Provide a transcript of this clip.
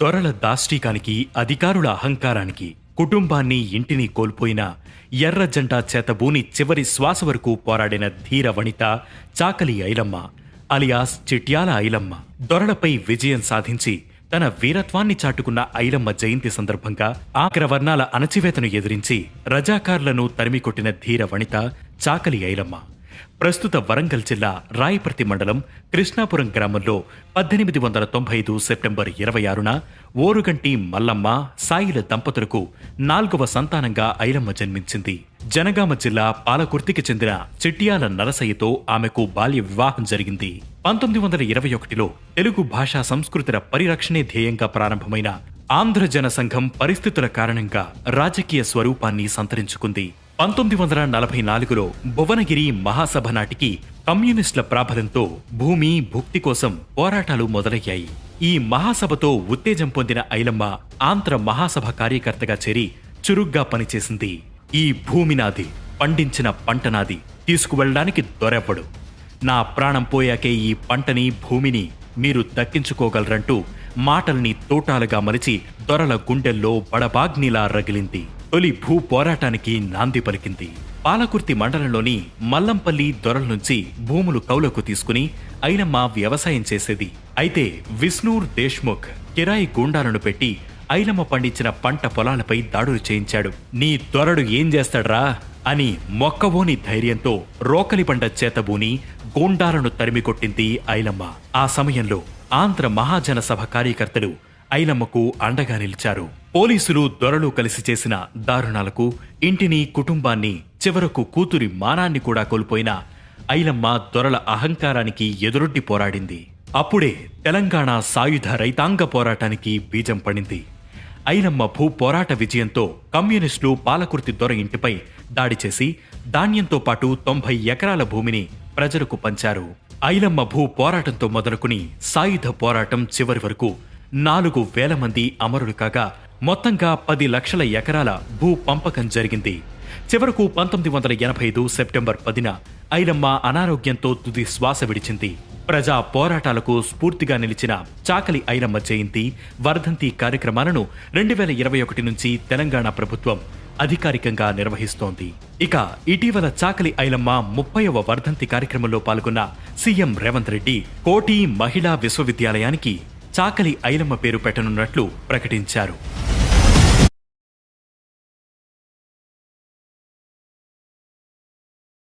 దొరల దాష్టీకానికి అధికారుల అహంకారానికి కుటుంబాన్ని ఇంటిని కోల్పోయిన ఎర్ర జంట చేతబూని చివరి శ్వాస వరకు పోరాడిన ధీర వనిత చాకలి ఐలమ్మ అలియాస్ చిట్యాల ఐలమ్మ దొరలపై విజయం సాధించి తన వీరత్వాన్ని చాటుకున్న ఐలమ్మ జయంతి సందర్భంగా ఆగ్రవర్ణాల అణచివేతను ఎదిరించి రజాకార్లను తరిమికొట్టిన ధీర వనిత చాకలి ఐలమ్మ. ప్రస్తుత వరంగల్ జిల్లా రాయపర్తి మండలం కృష్ణాపురం గ్రామంలో పద్దెనిమిది వందల తొంభై ఐదు సెప్టెంబర్ ఇరవై ఆరున ఓరుగంటి మల్లమ్మ సాయిల దంపతులకు నాల్గవ సంతానంగా ఐలమ్మ జన్మించింది. జనగామ జిల్లా పాలకుర్తికి చెందిన చిట్యాల నరసయ్యతో ఆమెకు బాల్య వివాహం జరిగింది. పంతొమ్మిది వందల ఇరవై ఒకటిలో తెలుగు భాషా సంస్కృతుల పరిరక్షణే ధ్యేయంగా ప్రారంభమైన ఆంధ్ర జన సంఘం పరిస్థితుల కారణంగా రాజకీయ స్వరూపాన్ని సంతరించుకుంది. పంతొమ్మిది వందల నలభై నాలుగులో భువనగిరి మహాసభ నాటికి కమ్యూనిస్టుల ప్రాబలంతో భూమి భుక్తి కోసం పోరాటాలు మొదలయ్యాయి. ఈ మహాసభతో ఉత్తేజం పొందిన ఐలమ్మ ఆంధ్ర మహాసభ కార్యకర్తగా చేరి చురుగ్గా పనిచేసింది. ఈ భూమి నాది పండించిన పంట నాది తీసుకువెళ్ళడానికి దొరెవ్వడు. నా ప్రాణం పోయాకే ఈ పంటని భూమిని మీరు దక్కించుకోగలరంటూ మాటల్ని తోటాలుగా మలిచి దొరల గుండెల్లో బడబాగ్నిలా రగిలింది. తొలి భూ పోరాటానికి నాంది పలికింది. పాలకుర్తి మండలంలోని మల్లంపల్లి దొరల నుంచి భూములు కౌలకు తీసుకుని ఐలమ్మ వ్యవసాయం చేసేది. అయితే విష్ణూర్ దేశ్ముఖ్ కిరాయి గూండాలను పెట్టి ఐలమ్మ పండించిన పంట పొలాలపై దాడులు చేయించాడు. నీ దొరడు ఏం చేస్తాడ్రా? అని మొక్కవోని ధైర్యంతో రోకలి బండ చేతబూని గూండాలను తరిమికొట్టింది ఐలమ్మ ఆ సమయంలో ఆంధ్ర మహాజన సభ కార్యకర్తలు ఐలమ్మకు అండగా నిలిచారు. పోలీసులు దొరలు కలిసి చేసిన దారుణాలకు ఇంటిని కుటుంబాన్ని చివరకు కూతురి మానాన్ని కూడా కోల్పోయిన ఐలమ్మ దొరల అహంకారానికి ఎదురొడ్డి పోరాడింది. అప్పుడే తెలంగాణ సాయుధ రైతాంగ పోరాటానికి బీజం పడింది. ఐలమ్మ భూ పోరాట విజయంతో కమ్యూనిస్టులు పాలకుర్తి దొర ఇంటిపై దాడి చేసి ధాన్యంతో పాటు తొంభై ఎకరాల భూమిని ప్రజలకు పంచారు. ఐలమ్మ భూ పోరాటంతో మొదలుకుని సాయుధ పోరాటం చివరి వరకు నాలుగు వేల మంది అమరులు కాగా మొత్తంగా పది లక్షల ఎకరాల భూ పంపకం జరిగింది. చివరకు పంతొమ్మిది వందల ఎనభై ఐదు సెప్టెంబర్ పదిన ఐలమ్మ అనారోగ్యంతో తుది శ్వాస విడిచింది. ప్రజా పోరాటాలకు స్ఫూర్తిగా నిలిచిన చాకలి ఐలమ్మ జయంతి వర్ధంతి కార్యక్రమాలను రెండు వేల ఇరవై ఒకటి నుంచి తెలంగాణ ప్రభుత్వం అధికారికంగా నిర్వహిస్తోంది. ఇక ఇటీవల చాకలి ఐలమ్మ ముప్పైవ వర్ధంతి కార్యక్రమంలో పాల్గొన్న సీఎం రేవంత్ రెడ్డి కోటి మహిళా విశ్వవిద్యాలయానికి చాకలి ఐలమ్మ పేరు పెట్టనున్నట్లు ప్రకటించారు.